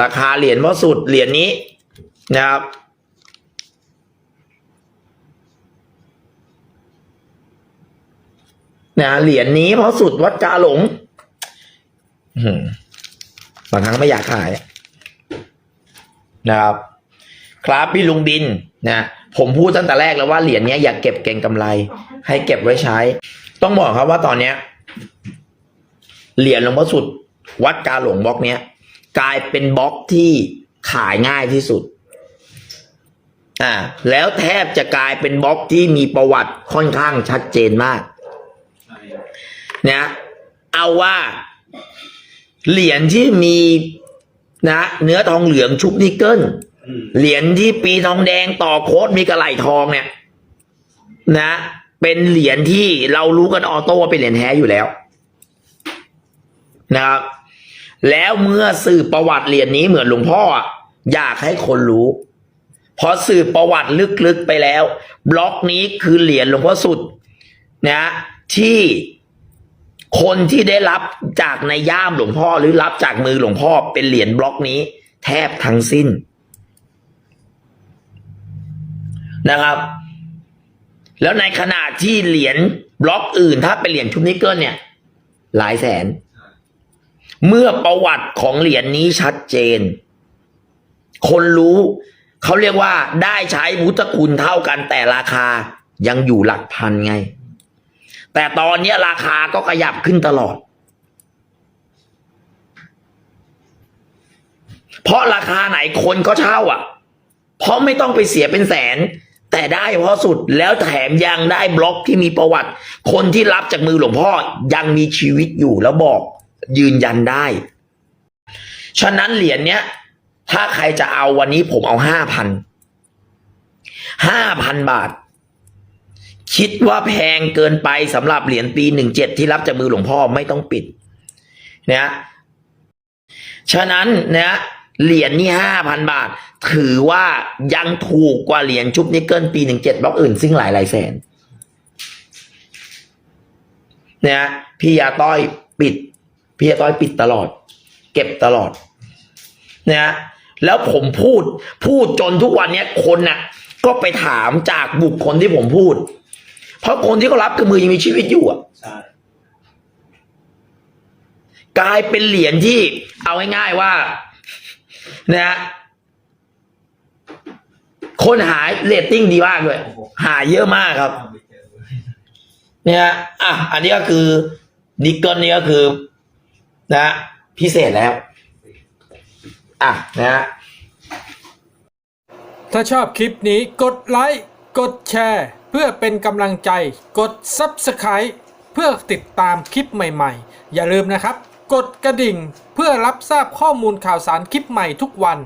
ราคาเหรียญว่าสุดเหรียญนี้นะครับ นะเหรียญนี้พราะสุดวัดกาหลงบางครั้งไม่อยากขายนะครับ ครับพี่ลุงบินนะผมพูดตั้งแต่แรกแล้วว่าเหรียญนี้อย่าเก็บเก่งกำไร ให้เก็บไว้ใช้ ต้องบอกครับว่าตอนเนี้ยเหรียญหลวงพ่อสุด วัดกาหลงบล็อกเนี้ย กลายเป็นบล็อกที่ขายง่ายที่สุด อ่า แล้วแทบจะกลายเป็นบล็อกที่มีประวัติค่อนข้างชัดเจนมากใช่นะเอาว่า เหรียญที่มีนะเนื้อทองเหลืองชุบนิกเกิลเหรียญที่ปีทองแดงต่อโค้ดมีกระไหลทองเนี่ย นะ เป็นเหรียญที่เรารู้กันออโต้ว่าเป็นเหรียญแท้อยู่แล้ว นะครับ แล้วเมื่อสืบประวัติเหรียญนี้เหมือนหลวงพ่ออะอยากให้คนรู้ พอสืบประวัติลึกๆไปแล้ว บล็อกนี้คือเหรียญหลวงพ่อสุดนะที่คนที่ได้รับจากในย่ามหลวงพ่อหรือรับจากมือหลวงพ่อเป็นเหรียญบล็อกนี้ แทบทั้งสิ้นนะครับ แล้วในขณะที่เหรียญบล็อกอื่น ถ้าเป็นเหรียญชุบนิกเกิลเนี่ย หลายแสน เมื่อประวัติของเหรียญนี้ชัดเจน คนรู้ เขาเรียกว่าได้ใช้พุทธคุณเท่ากันแต่ราคายังอยู่หลักพันไง แต่ตอนนี้ราคาก็ขยับขึ้นตลอด เพราะราคาไหนคนก็เช่าอะ เพราะไม่ต้องไปเสียเป็นแสน แต่ได้เพราะสุดแล้วแถมยังได้บล็อกที่มีประวัติ คนที่รับจากมือหลวงพ่อยังมีชีวิตอยู่แล้วบอก ยืนยันได้ ฉะนั้นเหรียญเนี้ย ถ้าใครจะเอาวันนี้ผมเอาห้าพันห้าพันบาท คิดว่าแพงเกินไปสำหรับเหรียญปีหนึ่งเจ็ดที่รับจากมือหลวงพ่อไม่ต้องปิดนะฉะนั้นนะเหรียญนี่ห้าพันบาท ถือว่ายังถูกกว่าเหรียญชุบนิกเกิลปีหนึ่งเจ็ดบล็อกอื่น ซึ่งหลายหลายแสนนะพี่ยาต้อยปิด พี่ยาต้อยปิดตลอด เก็บตลอดนะแล้วผมพูดพูดจนทุกวันเนี้ยคนน่ะ ก็ไปถามจากบุคคลที่ผมพูด เพราะคนที่เขารับคือมือยังมีชีวิตอยู่อะใช่กลายเป็นเหรียญที่เอาง่ายๆว่านะฮะคนหาเรตติ้งดีมากเลยหาเยอะมากครับเอาไปเจอเนี่ยฮะอะอันนี้ก็คือนิกเกิลนี่ก็คือ นะพิเศษแล้ว อะนะฮะถ้าชอบคลิปนี้กดไลค์ กดแชร์ เพื่อเป็นกำลังใจ กด Subscribe เพื่อติดตามคลิปใหม่ ๆ อย่าลืมนะครับ กดกระดิ่งเพื่อรับทราบข้อมูลข่าวสารคลิปใหม่ทุกวัน